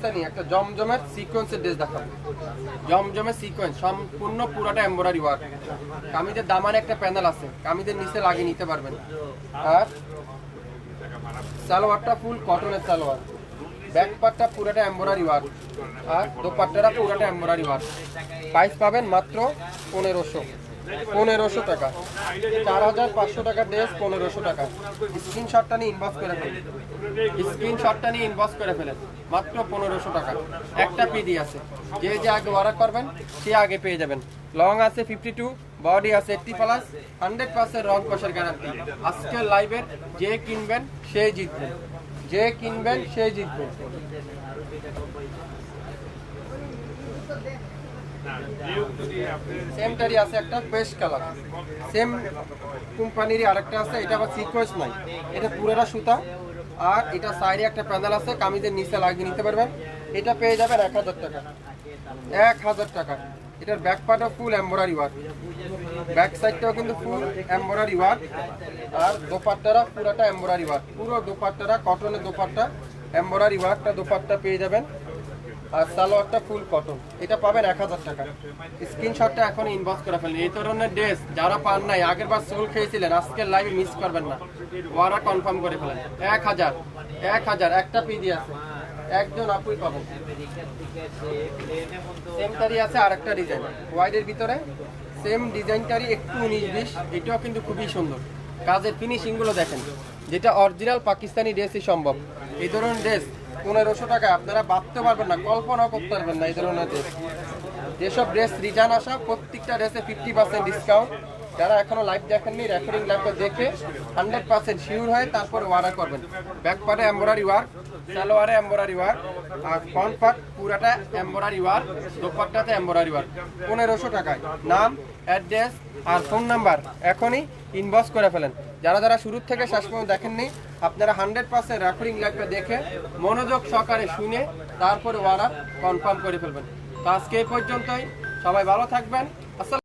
পাকিস্তানি একটা জমজমের সিকোয়েন্সের ড্রেস দেখাবো। জমজমের সিকোয়েন্স সম্পূর্ণ পুরোটা এমব্রয়ডারি ওয়ার্ক কামিজের দামানে একটা প্যানেল আছে, কামিজের নিচে লাগিয়ে নিতে পারবেন। আর সালোয়ারটা ফুল কটনের সালোয়ার। ব্যাক পার্টটা পুরোটা এমব্রয়ডারি ওয়ার্ক আর দোপাট্টাটা পুরোটা এমব্রয়ডারি ওয়ার্ক প্রাইস পাবেন মাত্র পনেরোশো। পনেরোশো টাকা। চার হাজার পাঁচশো টাকা ড্রেস, পনেরোশো টাকা। স্ক্রিনশটটা নিয়ে ইনবক্স করে ফেলেন। স্ক্রিনশটটা নিয়ে ইনবক্স করে ফেলেন। মাত্র পনেরোশো টাকা। একটা পিডি আছে। যে যে আগে অর্ডার করবেন, সে আগে পেয়ে যাবেন। লং আছে ফিফটি টু বডি আছে এইটটি প্লাস হান্ড্রেড পার্সেন্ট রং কষের গ্যারান্টি আজকের লাইভের যে কিনবেন, সে জিতবেন যে কিনবেন, সে জিতবেন সেমটারই আছে একটা বেস্ট কালার। সেম কোম্পানিরই আরেকটা আছে, এটা আবার সিকোয়েন্স নাই। এটা পুরোটা সুতা, আর এটা সাইডে একটা প্যানেল আছে, কামিজের নিচে লাগিয়ে নিতে পারবেন। এটা পেয়ে যাবেন এক হাজার টাকা। এক হাজার টাকা। এটার ব্যাক পার্টও ফুল এম্বরারি ওয়ার্ক ব্যাক সাইডটাও কিন্তু ফুল এম্বরারি ওয়ার্ক আর দোপাট্টারা পুরোটা এম্বরারি ওয়ার্ক পুরো দোপাট্টারা কটনের দোপাট্টা এম্বরারি ওয়ার্কটা দোপাট্টা পেয়ে যাবেন। আর সালোয়ারটা ফুল কটন। এটা পাবেন এক হাজার টাকা। স্ক্রিনশটটা এখন ইনবক্স করে ফেলেন। এই ধরনের ড্রেস যারা পান নাই আগের বার সোল খেয়েছিলেন, আজকের লাইভে মিস করবেন না। ওরা কনফার্ম করে ফেলেন। এক হাজার এক হাজার, একটা পিডি আছে। একজন আপুই পাবেন। সেমটারই আছে আর একটা ডিজাইন হোয়াইটের ভিতরে সেম ডিজাইনটারই একটু উনিশ বিশ। এটাও কিন্তু খুবই সুন্দর। কাজের ফিনিশিংগুলো দেখেন। যেটা অরিজিনাল পাকিস্তানি ড্রেসই সম্ভব। এই ধরনের ড্রেস পনেরোশো টাকা, আপনারা ভাবতে পারবেন না কল্পনা করতে পারবেন না এই ধরনের যেসব ড্রেস রিটার্ন আসা, প্রত্যেকটা ড্রেসে ফিফটি পার্সেন্ট ডিসকাউন্ট যারা এখনও লাইভ দেখেননি রেকর্ডিং লাইভটা দেখে হান্ড্রেড পার্সেন্ট শিওর হয়ে তারপর অর্ডার করবেন। ব্যাক পার্টে এম্বরারি ওয়ার্ক সালোয়ারে এম্বরারি ওয়ার্ক আর ফ্রন্ট পার্ট পুরাটা এম্বরারি ওয়ার্ক দোপাট্টাতে এম্বরারি ওয়ার্ক পনেরোশো টাকায়। নাম অ্যাড্রেস আর ফোন নাম্বার এখনই ইনবক্স করে ফেলেন। যারা যারা শুরুর থেকে শেষ পর্যন্ত দেখেননি, আপনারা হান্ড্রেড পার্সেন্ট রেকর্ডিং লাইভটা দেখে মনোযোগ সহকারে শুনে তারপরে অর্ডার কনফার্ম করে ফেলবেন। তো আজকে এই পর্যন্তই। সবাই ভালো থাকবেন। আসসালাম